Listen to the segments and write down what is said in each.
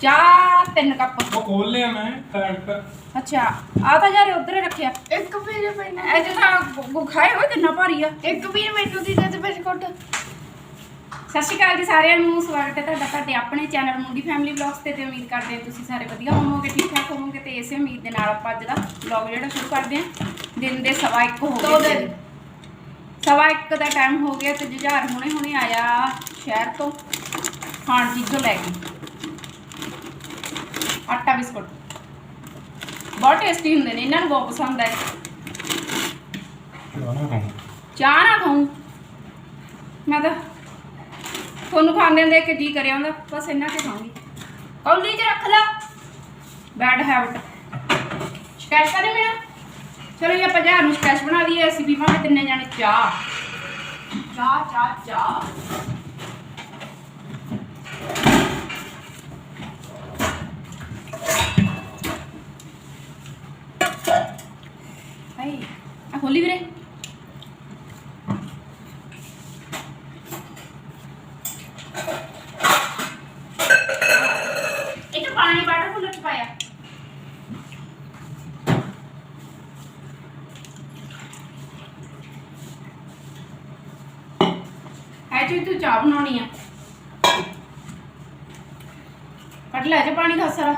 ਚਾਹ ਤਿੰਨ ਕੱਪ। ਉਹ ਖੋਲ ਲਿਆ ਮੈਂ ਕਣਕ ਅੱਛਾ ਆ ਤਾਂ ਯਾਰ ਉਧਰ ਹੀ ਰੱਖਿਆ। ਇੱਕ ਵੀਰ ਮੈਨੂੰ ਇਹ ਜਿਹੜਾ ਗੁਖਾਏ ਹੋਏ ਕਿੰਨਾ ਭਾਰੀ ਆ। ਇੱਕ ਵੀਰ ਮੈਨੂੰ ਦੀ ਦੇ ਬਿਸਕੁਟ ਸਤਿ ਸ਼੍ਰੀ ਅਕਾਲ ਜੀ ਸਾਰਿਆਂ ਨੂੰ ਸਵਾਗਤ ਹੈ ਤੁਹਾਡਾ ਤੁਹਾਡੇ ਆਪਣੇ ਚੈਨਲ ਮੁੰਡੀ ਫੈਮਿਲੀ ਵਲੌਗਸ ਤੇ ਤੇ ਉਮੀਦ ਕਰਦੇ ਹਾਂ ਤੁਸੀਂ ਸਾਰੇ ਵਧੀਆ ਹੋਵੋਗੇ ਠੀਕ ਠਾਕ ਹੋਵੋਗੇ ਤੇ ਇਸੇ ਉਮੀਦ ਦੇ ਨਾਲ ਆਪਾਂ ਅੱਜ ਦਾ ਵਲੌਗ ਜਿਹੜਾ ਸ਼ੁਰੂ ਕਰਦੇ ਹਾਂ। ਦਿਨ ਦੇ ਸਵਾ ਇੱਕ ਹੋ ਦੋ ਗਏ। ਦਿਨ। ਸਵਾ ਇੱਕ ਦਾ ਟਾਈਮ ਹੋ ਗਿਆ ਤੇ ਜੁਝਾਰ ਹੁਣੇ ਹੁਣੇ ਆਇਆ ਸ਼ਹਿਰ ਤੋਂ। ਖਾਣ ਚੀਜ਼ੋਂ ਲੈ ਕੇ। ਆਟਾ ਬਿਸਕੁਟ। ਬਹੁਤ ਟੇਸਟੀ ਹੁੰਦੇ ਨੇ ਇਹਨਾਂ ਨੂੰ ਬਹੁਤ ਪਸੰਦ ਹੈ। ਚਾਹ ਨਾ ਖਾਉਂ ਮੈਂ ਤਾਂ ਤੁਹਾਨੂੰ ਖਾਂਦੇ ਦੇਖ ਕੇ ਜੀ ਕਰਿਆ ਹੁੰਦਾ ਬਸ ਇੰਨਾ ਕੇ ਖਾਉਂਗੀ ਕੌਲੀ 'ਚ ਰੱਖ ਲਾ। ਬੈਡ ਹੈਬਿਟ ਸ਼ਿਕਾਇਤ ਕਰੇ ਮੇਰਾ ਚਲੋ ਜੀ ਆਪਾਂ ਜਹਾਰ ਨੂੰ ਸਕੈਚ ਬਣਾ ਲਈਏ ਅਸੀਂ ਪੀਵਾਂਗੇ ਤਿੰਨੇ ਜਾਣੇ ਚਾਹ। ਚਾਹ ਚਾਹ ਚਾਹ ਹਾਈ ਆ ਖੋਲੀ ਵੀਰੇ ਇਹ ਤਾਂ ਪਾਣੀ ਵਾਟਰ ਕੂਲਰ ਚ ਪਾਇਆ ਐ ਚੀ ਤੂੰ ਚਾਹ ਬਣਾਉਣੀ ਆ। ਕੱਢ ਲੈ ਜਾ ਪਾਣੀ ਦਾ ਸਾਰਾ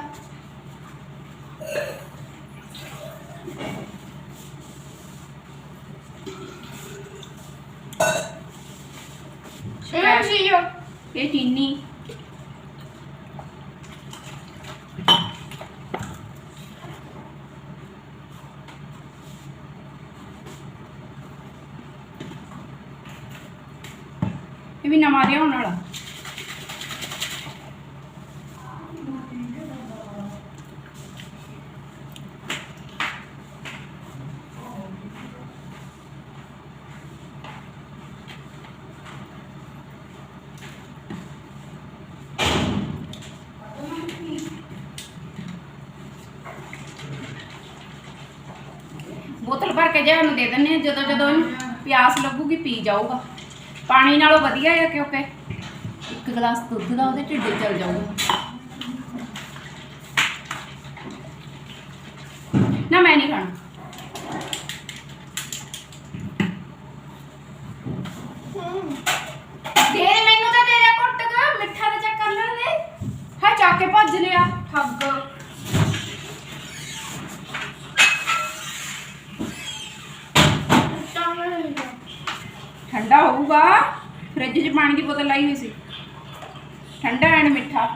ਇਹ ਸੀ ਜੋ ਇਹ ਚੀਨੀ ਇਹ ਵੀ ਨਵਾਂ ਲਿਆਉਣ ਵਾਲਾ। ਬੋਤਲ ਭਰ ਕੇ ਜਿਹਾ ਨੂੰ ਦੇ ਦਿੰਨੇ ਆ ਜਦੋਂ ਜਦੋਂ ਇਹਨੂੰ ਪਿਆਸ ਲੱਗੂਗੀ, ਪੀ ਜਾਊਗਾ। ਪਾਣੀ ਨਾਲੋਂ ਵਧੀਆ ਹੈ ਕਿਉਂਕਿ? ਇੱਕ ਗਲਾਸ ਦੁੱਧ ਦਾ ਉਹਦੇ ਢਿੱਡੇ ਚਲ ਜਾਊਗਾ। ਨਾ ਮੈਂ ਨਹੀਂ ਖਾਣਾ। ਦੇ ਮੈਨੂੰ ਤਾਂ ਦੇ ਦੇ ਘੁੱਟ ਕੇ ਮਿੱਠਾ ਦਾ ਚੈੱਕ ਕਰ ਲੈਣ ਦੇ। ਹਾਏ ਚੱਕ ਕੇ ਭੱਜ ਲਿਆ ਠੱਗ ਠੰਡਾ ਹੋਊਗਾ ਫ੍ਰਿਜ 'ਚ ਪਾਣੀ ਦੀ ਬੋਤਲ ਲਾਈ ਹੋਈ ਸੀ। ਠੰਡਾ ਐਂਡ ਮਿੱਠਾ।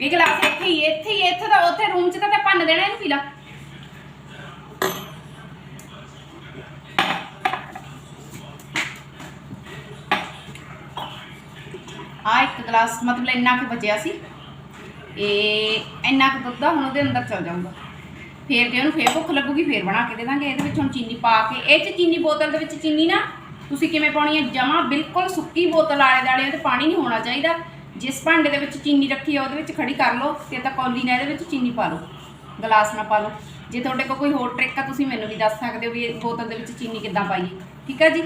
ਇਹ ਗਲਾਸ ਇੱਥੇ ਹੀ ਇੱਥੇ ਹੀ, ਇੱਥੇ ਦਾ ਉੱਥੇ ਰੂਮ 'ਚ ਤਾਂ ਤੇ ਪੰਨ ਦੇਣਾ, ਇਹਨੂੰ ਪੀ ਲਾ। ਆ ਇੱਕ ਗਲਾਸ, ਮਤਲਬ ਇੰਨਾ ਕੁ ਬਚਿਆ ਸੀ। ਇਹ ਇੰਨਾ ਕੁ ਦੁੱਧ ਆ, ਹੁਣ ਉਹਦੇ ਅੰਦਰ ਚਲ ਜਾਊਗਾ। ਫੇਰ ਜੇ ਉਹਨੂੰ ਫੇਰ ਭੁੱਖ ਲੱਗੂਗੀ, ਫੇਰ ਬਣਾ ਕੇ ਦੇ ਦਾਂਗੇ। ਇਹਦੇ ਵਿੱਚ ਹੁਣ ਚੀਨੀ ਪਾ ਕੇ, ਇਹ ਚ ਚੀਨੀ ਬੋਤਲ ਦੇ ਵਿੱਚ ਚੀਨੀ ਨਾ, ਤੁਸੀਂ ਕਿਵੇਂ ਪਾਉਣੀ ਹੈ ਜਮਾ ਬਿਲਕੁਲ ਸੁੱਕੀ ਬੋਤਲ ਆਲੇ ਦਾਲੇ ਤੇ ਪਾਣੀ ਨਹੀਂ ਹੋਣਾ ਚਾਹੀਦਾ। ਜਿਸ ਭਾਂਡੇ ਦੇ ਵਿੱਚ ਚੀਨੀ ਰੱਖੀ ਆ, ਉਹਦੇ ਵਿੱਚ ਖੜੀ ਕਰ ਲਓ ਤੇ ਤਾਂ ਕੌਲੀ ਨਾਲ ਇਹਦੇ ਵਿੱਚ ਚੀਨੀ ਪਾ ਲਓ। ਗਲਾਸ ਨਾ ਪਾ ਲਓ। ਜੇ ਤੁਹਾਡੇ ਕੋਲ ਕੋਈ ਹੋਰ ਟ੍ਰਿਕ ਆ, ਤੁਸੀਂ ਮੈਨੂੰ ਵੀ ਦੱਸ ਸਕਦੇ ਹੋ ਵੀ ਇਹ ਬੋਤਲ ਦੇ ਵਿੱਚ ਚੀਨੀ ਕਿੱਦਾਂ ਪਾਈਏ। ਠੀਕ ਹੈ ਜੀ?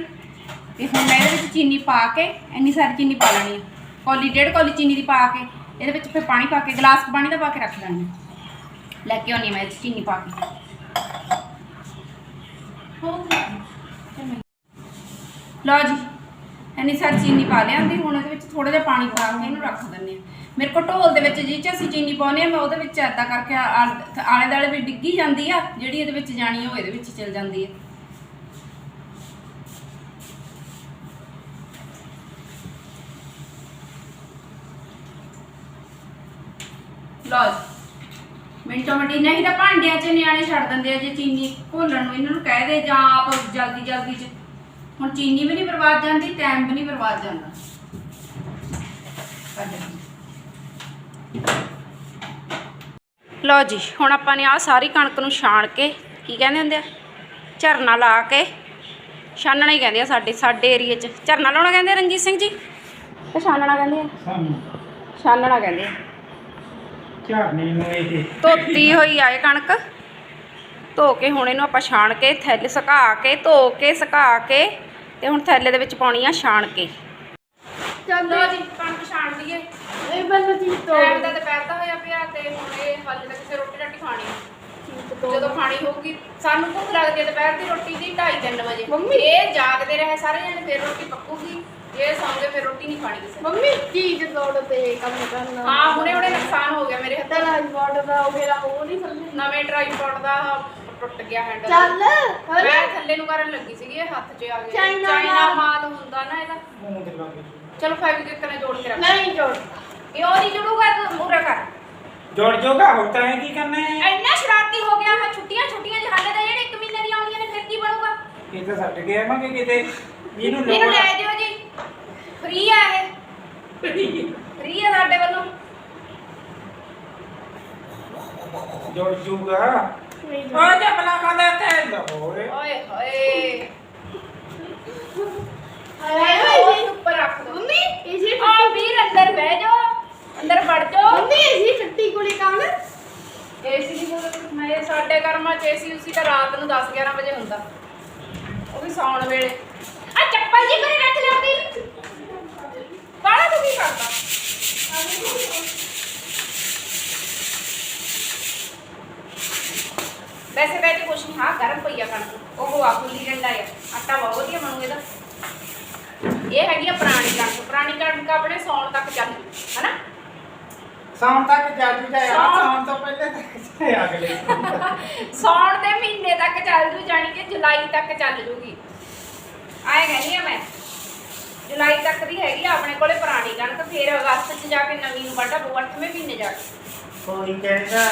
ਤੇ ਹੁਣ ਮੈਂ ਇਹਦੇ ਵਿੱਚ ਚੀਨੀ ਪਾ ਕੇ, ਇੰਨੀ ਸਾਰੀ ਚੀਨੀ ਪਾ ਲੈਣੀ ਹੈ ਕੌਲੀ, ਡੇਢ ਕੌਲੀ ਚੀਨੀ ਦੀ ਪਾ ਕੇ ਇਹਦੇ ਵਿੱਚ ਫਿਰ ਪਾਣੀ ਪਾ ਕੇ, ਗਲਾਸ ਪਾਣੀ ਦਾ ਪਾ ਕੇ ਰੱਖ ਲੈਣੀ। ਲੈ ਕੇ ਆਉਣੀ ਮੈਂ ਚੀਨੀ ਪਾ ਕੇ। ਲਓ ਜੀ ਐਨੀ ਸਾਰੀ ਚੀਨੀ ਪਾ ਲਿਆਂਦੀ ਹੁਣ ਇਹਦੇ ਵਿੱਚ ਥੋੜਾ ਜਿਹਾ ਪਾਣੀ ਪਾ ਕੇ ਇਹਨੂੰ ਰੱਖ ਦਿੰਦੇ ਆ ਮੇਰੇ ਕੋਲ ਢੋਲ ਦੇ ਵਿੱਚ ਜਿਹ ਚ ਅਸੀਂ ਚੀਨੀ ਪਾਉਂਦੇ ਆ ਮੈਂ ਉਹਦੇ ਵਿੱਚ ਐਦਾਂ ਕਰਕੇ ਆਲੇ ਦਾਲੇ ਵੀ ਡਿੱਗੀ ਜਾਂਦੀ ਆ, ਜਿਹੜੀ ਇਹਦੇ ਵਿੱਚ ਜਾਣੀ ਆ, ਉਹ ਇਹਦੇ ਵਿੱਚ ਚਲ ਜਾਂਦੀ ਆ। ਜੀ। ਮਿੰਟੋ ਮਿੰਟੀ ਨਹੀਂ ਤਾਂ ਭਾਂਡਿਆਂ 'ਚ ਨਿਆਣੇ ਛੱਡ ਦਿੰਦੇ ਆ ਜੇ ਚੀਨੀ ਘੋਲਣ ਨੂੰ ਇਹਨਾਂ ਨੂੰ ਕਹਿ ਦੇ ਜਾਂ ਆਪ ਜਲਦੀ ਜਲਦੀ 'ਚ। ਹੁਣ ਚੀਨੀ ਵੀ ਨਹੀਂ ਬਰਬਾਦ ਜਾਂਦੀ ਟਾਈਮ ਵੀ ਨਹੀਂ ਬਰਬਾਦ ਜਾਂਦਾ। ਲਓ। ਜੀ ਹੁਣ ਆਪਾਂ ਨੇ ਆ ਸਾਰੀ ਕਣਕ ਨੂੰ ਛਾਣ ਕੇ ਕੀ ਕਹਿੰਦੇ ਹੁੰਦੇ ਆ? ਝਰਨਾ ਲਾ ਕੇ ਛਾਨਣਾ ਹੀ ਕਹਿੰਦੇ ਆ ਸਾਡੇ ਸਾਡੇ ਏਰੀਏ 'ਚ। ਝਰਨਾ ਲਾਉਣਾ ਕਹਿੰਦੇ ਰਣਜੀਤ ਸਿੰਘ ਜੀ? ਤੇ ਛਾਨਣਾ ਕਹਿੰਦੇ ਆ? ਛਾਨਣਾ ਕਹਿੰਦੇ ਆ। ਝਾੜਨੇ ਨੂੰ ਇਹ ਧੋਤੀ ਹੋਈ ਆ ਇਹ ਕਣਕ। ਧੋ ਕੇ ਹੁਣ ਇਹਨੂੰ ਆਪਾਂ ਛਾਣ ਕੇ ਥੈਲੇ ਸੁਕਾ ਕੇ ਧੋ ਕੇ ਸੁਕਾ ਕੇ ਤੇ ਹੁਣ ਥੈਲੇ ਦੇ ਵਿੱਚ ਪਾਉਣੀ ਆ ਛਾਣ ਕੇ। ਚੱਲ ਲਓ ਜੀ ਕਣਕ ਛਾਣ ਲਈਏ। ਇਹ ਬੰਦਾ ਚੀਜ਼ ਤੋੜ ਟਾਈਮ ਦਾ ਦੁਪਹਿਰ ਦਾ ਹੋਇਆ ਪਿਆ ਤੇ ਹੁਣ ਇਹ ਹਾਲੇ ਤੱਕ ਕਿਸੇ ਰੋਟੀ ਰਾਟੀ ਖਾਣੀ ਆ। ਜਦੋਂ ਖਾਣੀ ਹੋਊਗੀ ਸਾਨੂੰ ਭੁੱਖ ਲੱਗਦੀ ਹੈ ਦੁਪਹਿਰ ਦੀ ਰੋਟੀ ਦੀ 2:30 ਵਜੇ। ਮੰਮੀ। ਇਹ ਜਾਗਦੇ ਰਹੇ ਸਾਰੇ ਜਣੇ ਫਿਰ ਰੋਟੀ ਪੱਕੂਗੀ। ਇਹ ਸੌਂਗੇ ਫਿਰ ਰੋਟੀ ਨਹੀਂ ਖਾਣੀ ਕਿਸੇ ਨੇ। ਮੰਮੀ ਚੀਜ਼ ਤੋੜ ਤੇ ਕੰਮ ਕਰਨਾ? ਹਾਂ ਹੁਣੇ ਹੁਣੇ ਨੁਕਸਾਨ ਹੋ ਗਿਆ ਮੇਰੇ ਹੱਥਾਂ। ਤੇਰਾ ਬੋਰਡ ਦਾ ਉਹ ਮੇਰਾ ਹੋ ਨਹੀਂ ਸਮਝ ਨਵੇਂ ਟ੍ਰਾਈਪੋਡ ਦਾ ਟੁੱਟ ਗਿਆ ਹੈਂਡਲ ਚੱਲ ਮੈਂ ਹਲੇ ਥੱਲੇ ਨੂੰ ਕਰਨ ਲੱਗੀ ਸੀਗੀ ਇਹ ਹੱਥ 'ਚ ਆ ਗਿਆ ਚਾਈਨਾ ਚਾਈਨਾ ਮਾਲ। ਮਾਲ ਹੁੰਦਾ ਨਾ ਇਹਦਾ। ਮੂੰਹ ਦੇ ਲਾਗੇ ਚਲੋ ਫੈਬਰਿਕ ਨਾਲ ਜੋੜ ਕੇ ਰੱਖ। ਨਹੀਂ ਜੋੜ। ਇਹ ਉਹ ਨਹੀਂ ਜੁੜੂਗਾ ਤੂੰ ਮੂਰਾ ਕਰ। ਜੋੜ ਜੋਗਾ ਹੋਤਾ ਹੈ ਕੀ ਕਰਨਾ ਹੈ? ਇੰਨਾ ਸ਼ਰਾਰਤੀ ਹੋ ਗਿਆ ਹੈ ਛੁੱਟੀਆਂ ਛੁੱਟੀਆਂ ਜਿਹੇ ਹਾਲੇ ਤਾਂ ਜਿਹੜੇ 1 ਮਹੀਨੇ ਦੀਆਂ ਆਉਣੀਆਂ ਨੇ ਫਿਰ ਕੀ ਬਣੂਗਾ? ਇਹ ਤਾਂ ਛੱਡ ਗਿਆ ਮੈਂ ਕਿ ਕਿਤੇ। ਇਹਨੂੰ ਇਹਨੂੰ ਲੋੜ ਲੈ ਦਿਓ ਜੀ। ਫ੍ਰੀ ਆ ਇਹ? ਫ੍ਰੀ ਆ। ਸਾਡੇ ਵੱਲੋਂ? ਜੋੜ ਜੂਗਾ। ਆ। ਜਾ ਬਲਾ ਖਾਂਦਾ ਤੇ ਲੋਏ ਓਏ ਹੋਏ। ਹਾਏ ਉੱਪਰ ਰੱਖ ਦੋ। ਮੰਮੀ ਇਸੇ ਆ ਵੀਰ ਅੰਦਰ ਬਹਿ ਜਾਓ। ਅੰਦਰ ਵੜ ਜਾਓ। ਮੰਮੀ ਇਸੇ ਛੱਟੀ ਕੋਲੇ ਕੰਮ ਏਸੀ ਦੀ ਬੋਲ ਮੈਂ ਸਾਡੇ ਘਰਮਾਂ ਚ ਏਸੀ ਉਸੀ ਤਾਂ ਰਾਤ ਨੂੰ 10 11 ਵਜੇ ਹੁੰਦਾ। ਉਹ ਵੀ ਸੌਣ ਵੇਲੇ। ਆ ਚੱਪਲ ਜੀ ਕਰੇ ਰੱਖ ਲਿਆ ਦੀ ਬਾਹਲਾ ਤੂੰ ਕੀ ਕਰਦਾ? ਵੈਸੇ ਵੈਸੇ ਕੁਛ ਨਹੀਂ ਹਾਂ ਗਰਮ ਪਈਆ ਕਣਕ ਉਹ ਆ ਖੁੱਲੀ ਡੰਡਾ ਆ ਆਟਾ ਬਹੁਤ ਵਧੀਆ ਬਣੂ ਇਹਦਾ। ਇਹ ਹੈਗੀ ਆ ਪੁਰਾਣੀ ਕਣਕ ਪੁਰਾਣੀ ਕਣਕ ਆਪਣੇ ਸੌਣ ਤੱਕ ਚੱਲਦੀ ਹਨਾ? ਸ਼ਾਮ ਤੱਕ ਜਾਜੂ ਜਾਇਆ ਸ਼ਾਮ- ਸ਼ਾਮ ਤੋਂ ਪਹਿਲੇ ਤੱਕ ਅਗਲੇ ਸੌਣ ਦੇ ਮਹੀਨੇ ਤੱਕ ਚੱਲ ਜੂ ਜਾਣੀ ਕਿ ਜੁਲਾਈ ਤੱਕ ਚੱਲ ਜੂਗੀ। ਆਏ ਕਹਿੰਦੀ ਆ ਮੈਂ ਜੁਲਾਈ ਤੱਕ ਦੀ ਹੈਗੀ ਆ ਆਪਣੇ ਕੋਲੇ ਪੁਰਾਣੀ ਕਣਕ ਫਿਰ ਅਗਸਤ ਚ ਜਾ ਕੇ ਨਵੀਂ ਨੂੰ ਵੱਢਾ ਪਊ 8ਵੇਂ ਮਹੀਨੇ ਜਾ ਕੇ। ਕੋਈ ਕਹਿੰਦਾ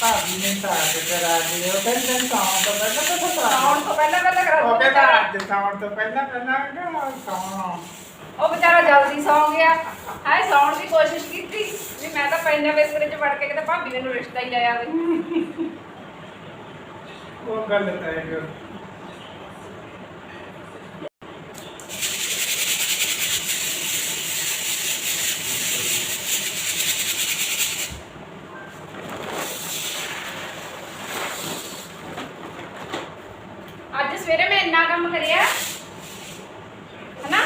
ਭਾਬੀ ਨੇ ਤਾਂ ਕੇ ਕਰਾ ਦਿਓ ਕਹਿੰਦਾ ਸ਼ਾਮ ਤੋਂ ਪਹਿਲਾਂ ਤਾਂ ਸੌਣ ਤੋਂ ਪਹਿਲਾਂ ਪਹਿਲਾਂ ਕਰਾ ਉਹ ਦੂੰ ਕਹਿੰਦਾ ਵਿਚਾਰਾ। ਅੱਜ ਸ਼ਾਮ ਤੋਂ ਪਹਿਲਾਂ ਪਹਿਲਾਂ ਕਹਿੰਦਾ ਸ਼ਾਮ ਉਹ ਵਿਚਾਰਾ ਜਲਦੀ ਸੌਂ ਗਿਆ। ਹੈ ਸੌਣ ਦੀ ਕੋਸ਼ਿਸ਼ ਕੀਤੀ। ਵੀ ਮੈਂ ਤਾਂ ਪੈਨੇ ਬਿਸਤਰੇ 'ਚ ਵੜ ਕੇ ਕਿਤੇ ਭਾਬੀ ਮੈਨੂੰ ਰਿਸ਼ਤਾ ਹੀ ਲੈ ਆਵੇ। ਉਹ ਗੱਲ ਤਾਂ ਹੈ ਅੱਜ ਸਵੇਰੇ ਮੈਂ ਇੰਨਾ ਕੰਮ ਕਰਿਆ ਹਨਾ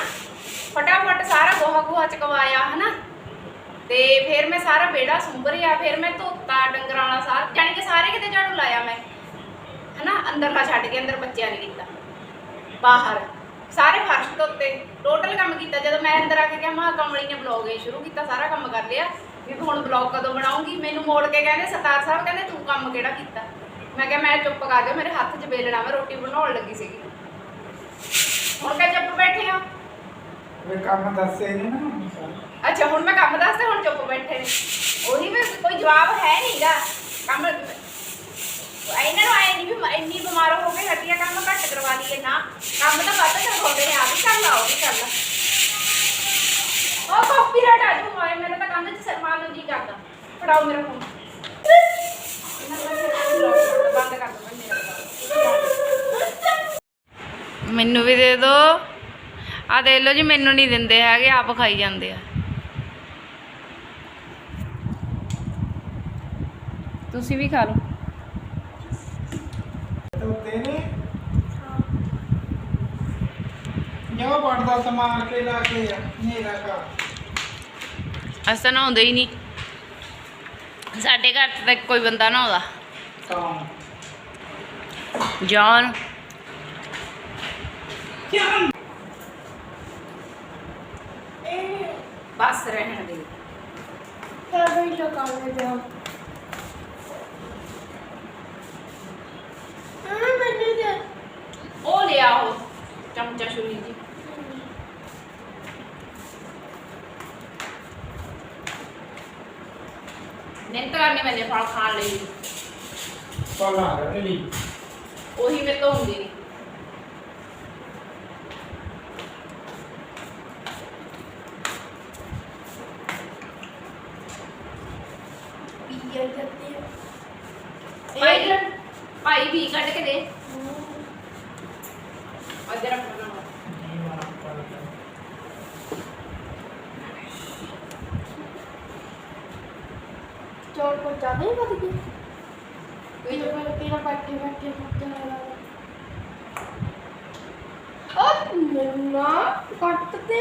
ਫਟਾਫਟ ਸਾਰਾ ਗੋਹਾ ਗੋਹਾ ਚਕਵਾਇਆ ਹਨਾ ਤੇ ਫਿਰ ਮੈਂ ਸਾਰਾ ਵਿਹੜਾ ਸੁੰਭਰਿਆ ਫਿਰ ਮੈਂ ਧੋਤਾ ਡੰਗਰਾਂ ਵਾਲਾ ਸਾਰਾ, ਜਾਣੀ ਕਿ ਸਾਰੇ ਕਿਤੇ ਝਾੜੂ ਲਾਇਆ ਮੈਂ। ਹਨਾ ਅੰਦਰਲਾ ਛੱਡ ਕੇ ਅੰਦਰ ਬੱਚਿਆਂ ਨੇ ਕੀਤਾ। ਬਾਹਰ, ਸਾਰੇ ਫਰਸ਼ ਧੋਤੇ ਟੋਟਲ ਕੰਮ ਕੀਤਾ। ਜਦੋਂ ਮੈਂ ਅੰਦਰ ਆ ਕੇ ਕਿਹਾ ਮਾ ਕਮਲੀ ਨੇ ਬਲੌਗ ਇਹ ਸ਼ੁਰੂ ਕੀਤਾ, ਸਾਰਾ ਕੰਮ ਕਰ ਲਿਆ। ਵੀ ਹੁਣ ਬਲੌਗ ਕਦੋਂ ਬਣਾਉਂਗੀ? ਮੈਨੂੰ ਮੋੜ ਕੇ ਕਹਿੰਦੇ, ਸਰਦਾਰ ਸਾਹਿਬ ਕਹਿੰਦੇ ਤੂੰ ਕੰਮ ਕਿਹੜਾ ਕੀਤਾ? ਮੈਂ ਕਿਹਾ, ਮੈਂ ਚੁੱਪ ਕਰ ਜਾ, ਮੇਰੇ ਹੱਥ 'ਚ ਬੇਲਣਾ ਮੈਂ ਰੋਟੀ ਬਣਾਉਣ ਲੱਗੀ ਸੀਗੀ। ਹੁਣ ਕਾ ਚੁੱਪ ਬੈਠੇ ਆ ਵੇ ਕੰਮ ਦੱਸੇ ਨਹੀਂ ਨਾ। ਸਾਰੇ। ਅੱਛਾ ਹੁਣ ਮੈਂ ਕੰਮ ਦੱਸਦੇ ਹੁਣ ਚੁੱਪ ਬੈਠੇ ਨੇ। ਉਹੀ ਵੀ ਕੋਈ ਜਵਾਬ ਹੈ ਨਹੀਂਗਾ ਕੰਮ ਇਹਨਾਂ ਨੂੰ ਆਏ ਨਹੀਂ ਵੀ ਮ- ਇੰਨੀ ਬਿਮਾਰ ਹੋ ਕੇ ਹੱਡੀਆਂ ਕੰਮ ਘੱਟ ਕਰਵਾ ਲਈਏ ਨਾ। ਕੰਮ ਤਾਂ ਵੱਧ ਕਰਵਾਉਂਦੇ ਨੇ ਆ ਵੀ ਕਰ ਲਾ ਉਹ ਵੀ ਕਰ ਲਾ। ਉਹ ਕਾਪੀਰਾਈਟ ਆ ਜੂ ਮਾਰੇ ਮੇਰੇ ਤਾਂ ਕੰਮ 'ਚ ਸਰਮਾਨ ਨੂੰ ਜੀ ਕਰਦਾ। ਫੜਾਓ ਮੇਰਾ ਫੋਨ ਦਾ ਬੰਦ ਕਰ ਮੈਨੂੰ ਵੀ ਦੇ ਦੋ। ਆ ਦੇ ਲਓ ਜੀ ਮੈਨੂੰ ਨਹੀਂ ਦਿੰਦੇ ਹੈਗੇ ਆਪ ਖਾਈ ਜਾਂਦੇ ਆ। ਤੁਸੀਂ ਵੀ ਖਾ ਲਓ। ਤੂੰ ਤੇਰੇ ਜੋ ਪੜਦਾ ਸਮਾਨ ਕੇ ਲਾ ਕੇ ਮੇਰਾ ਘਰ। ਅਸਾਂ ਨਹਾਉਂਦੇ ਹੀ ਨਹੀਂ। ਸਾਡੇ ਘਰ 'ਚ ਤਾਂ ਕੋਈ ਬੰਦਾ ਨਹਾਉਂਦਾ। ਕੰਮ ਜੌਨ ਰਹਿਣ ਦੇ ਲੋ ਉਹ ਲਿਆ ਉਹ ਚਮਚਾ ਛੁਰੀ ਜੀ ਮਿਹਨਤ ਕਰਨੀ ਮੈਨੇ ਫਲ ਖਾਣ ਲਈ। ਪਲਾ ਰਲੀ ਉਹੀ ਮੇਰੇ ਤੋਂ ਹੁੰਦੀ ਨਹੀਂ ਚੋਰ ਕੋ ਜ਼ਿਆਦਾ ਹੀ ਵੱਧ ਗਈ ਕੋਈ ਇਹ ਵਾਲਾ ਰੋਟੀ ਨਾਲ ਬੈਠੇ ਬੈਠੇ ਖਾਤੇ ਵਾਲਾ ਉਹ ਨੰਨਾ ਕੱਟ ਤੇ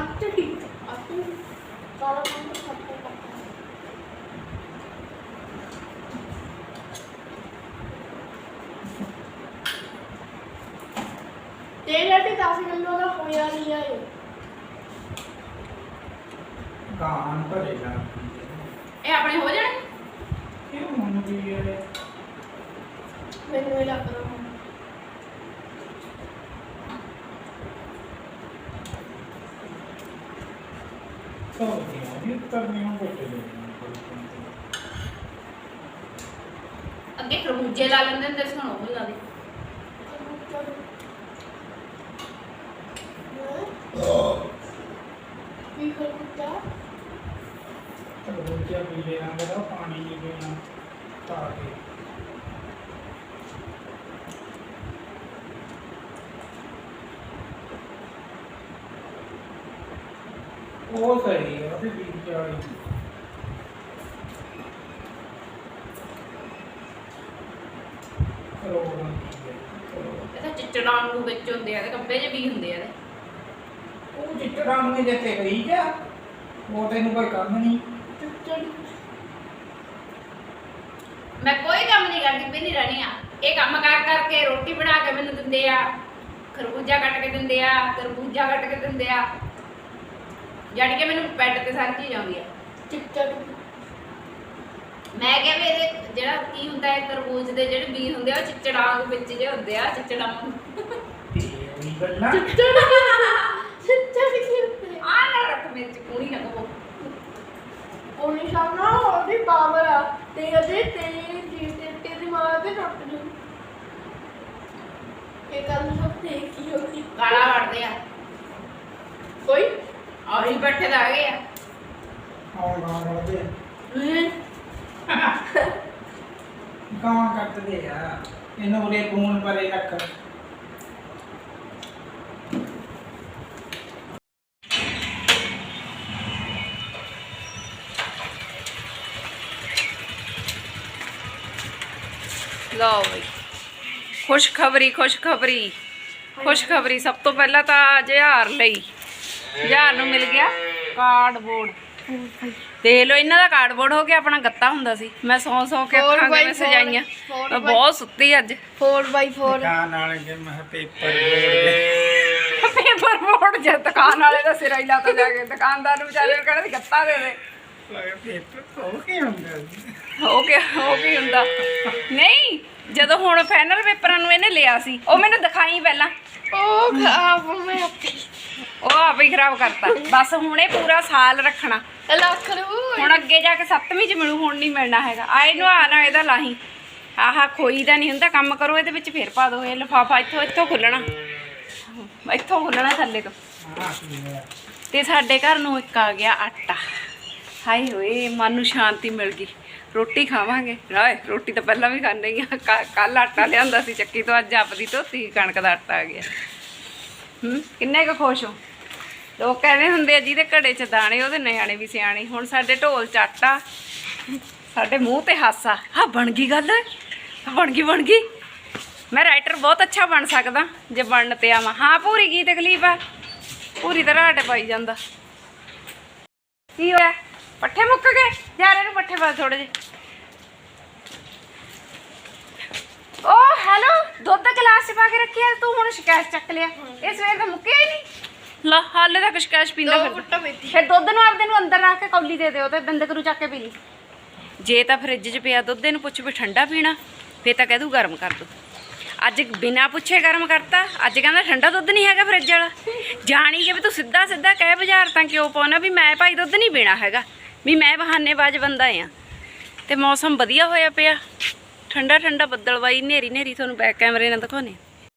ਅੱਤ ਠੀਕ ਅੱਤ ਸਾਰਾ ਕੰਮ ਖੱਟੇ ਕਰਤਾ ਤੇਰੇ ਤੇ 10 ਕਿਲੋ ਦਾ ਹੋਇਆ ਨਹੀਂ ਆਏ ਗਾਨ ਭਰੇਗਾ ਇਹ ਆਪਣੇ ਹੋ ਜਾਣੇ? ਇਹ ਹੁਣ ਵੀ ਇਹ? ਮੈਨੂੰ ਇਹ ਲੱਗਦਾ ਹੁਣ ਸੋ ਕਰਨੀ ਹੁਣ ਬੈਠੇ ਨੇ ਅੱਗੇ ਖਰਬੂਜੇ ਲਾ ਲੈਂਦੇ ਹੁੰਦੇ ਸੀ ਹੁਣ ਉਹ ਵੀ ਲਾ ਦੇ। ਕੀ ਕਰ ਕੁੱਤਾ ਤਰਬੂਜਾ ਪੀ ਲੈਣਾ ਮੇਰਾ ਪਾਣੀ ਪੀ ਲੈਣਾ ਤਾਂ ਕੇ। ਉਹ ਸਹੀ ਹੈ ਉਹਦੇ ਬੀਜ ਵਾਲੀ ਕਰੋੜਾਂ ਦੀ ਹੈ ਕਰੋੜ। ਇਹ ਤਾਂ ਚਿੱਚੜਾਂ ਨੂੰ ਵਿੱਚ ਹੁੰਦੇ ਆ ਤੇ ਕੱਬੇ ਜਿਹੇ ਵੀ ਹੁੰਦੇ ਆ ਇਹਦੇ। ਉਹ ਚਿੱਟੜਾ ਨੂੰ ਜਿੱਤੇ ਗਈ ਕਿਆ ਉਹ ਤੈਨੂੰ ਕੋਈ ਕੰਮ ਨਹੀਂ। ਮੈਂ ਕੋਈ ਕੰਮ ਨਹੀਂ ਕਰਦੀ ਪਈ ਨਹੀਂ ਰਹਿਣੀ ਆ। ਇਹ ਕੰਮ ਕਰ ਕਰਕੇ ਰੋਟੀ ਬਣਾ ਕੇ ਮੈਨੂੰ ਦਿੰਦੇ ਆ ਖਰਬੂਜਾ ਕੱਟ ਕੇ ਦਿੰਦੇ ਆ ਤਰਬੂਜਾ ਕੱਟ ਕੇ ਦਿੰਦੇ ਆ। ਜੜ ਕੇ ਮੈਨੂੰ ਬੈੱਡ ਤੇ ਸਾਰੀ ਚੀਜ਼ ਆਉਂਦੀ ਆ। ਮੈਂ ਕਿਹਾ ਵੀ ਇਹਦੇ ਜਿਹੜਾ ਕੀ ਹੁੰਦਾ ਹੈ ਤਰਬੂਜ ਦੇ ਜਿਹੜੇ ਬੀਜ ਹੁੰਦੇ ਆ ਉਹ ਚਿੱਚੜਾਂ ਦੇ ਵਿੱਚ ਜੇ ਹੁੰਦੇ ਆ ਚਿੱਚੜਾਂ ਤੇ ਉਹੀ ਗੱਲਾਂ। ਕਿੱਥੇ ਆ ਨਾ ਰੱਖ ਵਿੱਚ ਕੂਣੀ ਨਾ ਕਹੋ ਉਹ ਨਿਸ਼ਾਨਾ ਉਹਦੀ ਪਾਵਰ ਆ। ਤੇ ਅਜੇ ਤੇਰੀ ਜੀ ਤੇ ਤੇਰੀ ਮਾਂ ਤੇ ਟੁੱਟ ਜੂ। ਇਹ ਕੰਮ ਸਭ ਤੇ ਕੀ ਹੋਈ ਗਾਲਾਂ ਵੜਦੇ ਆ। ਕੋਈ? ਔਰ ਹੀ ਬੈਠੇ ਤਾਂ ਆ ਗਏ ਆ ਆਉਣ ਗਾਣ ਵਾਲੇ ਹਮ, ਗਾਂ ਕੱਟਦੇ ਆ ਇਹਨੂੰ ਉਹਦੇ ਫੋਨ ਪਰੇ ਰੱਖ ਲਓ ਬਈ ਖੁਸ਼ਖਬਰੀ ਖੁਸ਼ਖਬਰੀ ਖੁਸ਼ਖਬਰੀ ਸਭ ਤੋਂ ਪਹਿਲਾਂ ਤਾਂ ਜਹਾਰ ਲਈ ਜਹਾਰ ਨੂੰ ਮਿਲ ਗਿਆ ਕਾਰਡਬੋਰਡ। ਦੇਖ ਲਓ ਇਹਨਾਂ ਦਾ ਕਾਰਡਬੋਰਡ ਹੋ ਗਿਆ ਆਪਣਾ ਗੱਤਾ ਹੁੰਦਾ ਸੀ। ਮੈਂ ਸੌ ਸੌ ਕੇ Four ਅੱਖਾਂ by ਕਿਵੇਂ four, ਸਜਾਈਆਂ। four ਮੈਂ by- ਬਹੁਤ ਸੁੱਤੀ ਅੱਜ। 4x4 ਦੁਕਾਨ ਵਾਲੇ ਦੇ ਮਹ ਪੇਪਰ ਪੇਪਰ ਬੋਰਡ ਜੇ ਦੁਕਾਨ ਵਾਲੇ ਦਾ ਸਿਰਾ ਹੀ ਲਾਤਾ ਜਾ ਕੇ। ਦੁਕਾਨਦਾਰ ਨੂੰ ਵਿਚਾਰੇ ਨੂੰ ਕਹਿੰਦੇ ਗੱਤਾ ਦੇ ਦੇ। ਲਗੇ ਪੇਪਰ ਹੋ ਕੇ ਹੁੰਦਾ ਸੀ। ਹੋ ਗਿਆ ਹੋ ਕੀ ਹੁੰਦਾ। ਨਹੀਂ ਜਦੋਂ ਹੁਣ ਫਾਈਨਲ ਪੇਪਰਾਂ ਨੂੰ ਇਹਨੇ ਲਿਆ ਸੀ ਉਹ ਮੈਨੂੰ ਦਿਖਾਈ ਪਹਿਲਾਂ। ਉਹ ਖਰਾਬ ਮੈਂ ਉਹ ਆਪ ਹੀ ਖਰਾਬ ਕਰਤਾ। ਬਸ ਹੁਣ ਇਹ ਪੂਰਾ ਸਾਲ ਰੱਖਣਾ। ਲੱਖ ਰੂ ਹੁਣ ਅੱਗੇ ਜਾ ਕੇ ਸੱਤਵੀਂ ਚ ਮਿਲੂ ਹੁਣ ਨਹੀਂ ਮਿਲਣਾ ਹੈਗਾ। ਆਏ ਨੂੰ ਆ ਨਾ ਇਹਦਾ ਲਾਹੀ। ਆਹਾ ਖੋਈ ਦਾ ਨਹੀਂ ਹੁੰਦਾ ਕੰਮ ਕਰੋ ਇਹਦੇ ਵਿੱਚ ਫੇਰ ਪਾ ਦਿਓ ਇਹ ਲਿਫਾਫਾ ਇੱਥੋਂ ਇੱਥੋਂ ਖੁੱਲਣਾ। ਇੱਥੋਂ ਖੁੱਲਣਾ ਥੱਲੇ ਤੋਂ। ਤੇ ਸਾਡੇ ਘਰ ਨੂੰ ਇੱਕ ਆ ਗਿਆ ਆਟਾ। ਹਾਏ ਹੋਏ ਮਨ ਨੂੰ ਸ਼ਾਂਤੀ ਮਿਲ ਗਈ। ਰੋਟੀ ਖਾਵਾਂਗੇ। ਰਾਏ ਰੋਟੀ ਤਾਂ ਪਹਿਲਾਂ ਵੀ ਖਾਂਦੇ ਹੀ ਆ। ਕੱਲ ਆਟਾ ਲਿਆਂਦਾ ਸੀ ਚੱਕੀ ਤੋਂ ਅੱਜ ਆਪਦੀ ਧੋਤੀ ਕਣਕ ਦਾ ਆਟਾ ਆ ਗਿਆ। ਹੂੰ ਕਿੰਨੇ ਕੁ ਖੁਸ਼ ਹੋ? ਲੋਕ ਕਹਿੰਦੇ ਹੁੰਦੇ ਆ, ਜਿਹਦੇ ਘੜੇ 'ਚ ਦਾਣੇ, ਉਹਦੇ ਨਿਆਣੇ ਵੀ ਸਿਆਣੇ। ਹੁਣ ਸਾਡੇ ਢੋਲ 'ਚ ਸਾਡੇ ਮੂੰਹ ਤੇ ਹਾਸਾ ਹਾਂ ਬਣ ਗਈ ਗੱਲ? ਬਣ ਗਈ ਬਣ ਗਈ। ਮੈਂ ਰਾਈਟਰ ਬਹੁਤ ਅੱਛਾ ਬਣ ਸਕਦਾ, ਜੇ ਬਣਨ ਤੇ ਆਵਾਂ। ਹਾਂ, ਪੂਰੀ ਕੀ ਤਕਲੀਫ ਆ। ਪੂਰੀ ਤਰ੍ਹਾਂ ਆਟੇ ਪਾਈ ਜਾਂਦਾ। ਕੀ ਹੋਇਆ? ਪੱਠੇ ਮੁੱਕ ਗਏ? ਯਾਰ, ਇਹਨੂੰ ਪੱਠੇ ਪਾ ਥੋੜੇ ਜੇ ਓ, ਹੈਲੋ, ਦੁੱਧ ਗਲਾਸ ਪਾ ਕੇ ਰੱਖਿਆ, ਤੂੰ ਹੁਣ ਸ਼ਿਕਾਇਤ ਚੱਕ ਲਿਆ। ਇਹ ਸਵੇਰ ਦਾ ਮੁੱਕਿਆ ਹੀ ਨਹੀਂ। ਲਾ ਹਾਲੇ ਤੱਕ ਸ਼ਿਕਾਇਤ ਪੀਂਦਾ ਦੋ ਫਿਰਦਾ। ਗੁੱਟਾ ਪੀਤੀ ਫਿਰ ਦੁੱਧ ਨੂੰ ਆਪਦੇ ਨੂੰ ਅੰਦਰ ਰੱਖ ਕੇ ਕੌਲੀ ਦੇ ਦਿਓ ਤੇ ਬੰਦੇ ਕਰੂ ਚੱਕ ਕੇ ਪੀ ਲਈ। ਜੇ ਤਾਂ ਫ੍ਰਿਜ 'ਚ ਪਿਆ ਦੁੱਧ ਇਹਨੂੰ ਪੁੱਛ ਵੀ ਠੰਡਾ ਪੀਣਾ ਫੇਰ ਤਾਂ ਕਹਿ ਦੂ ਗਰਮ ਕਰ ਦੋ। ਅੱਜ ਬਿਨਾ ਪੁੱਛੇ ਗਰਮ ਕਰਤਾ ਅੱਜ ਕਹਿੰਦਾ ਠੰਡਾ ਦੁੱਧ ਨਹੀਂ ਹੈਗਾ ਫ੍ਰਿਜ ਵਾਲਾ। ਜਾਣੀ ਕਿ ਵੀ ਤੂੰ ਸਿੱਧਾ ਸਿੱਧਾ ਕਹਿ ਬਾਜ਼ਾਰ ਤਾਂ ਕਿਉਂ ਪਾਉਣਾ ਵੀ ਮੈਂ ਭਾਈ ਦੁੱਧ ਨਹੀਂ ਪੀਣਾ ਹੈਗਾ ਵੀ ਮੈਂ ਬਹਾਨੇਬਾਜ਼ ਬੰਦਾ ਆ। ਤੇ ਮੌਸਮ ਵਧੀਆ ਹੋਇਆ ਪਿਆ। ਠੰਡਾ ਠੰਡਾ ਬੱਦਲਵਾਈ ਨੇਰੀ ਨੇਰੀ ਤੁਹਾਨੂੰ ਬੈਕ ਕੈਮਰੇ ਨਾਲ ਦਿਖਾਉਣੇ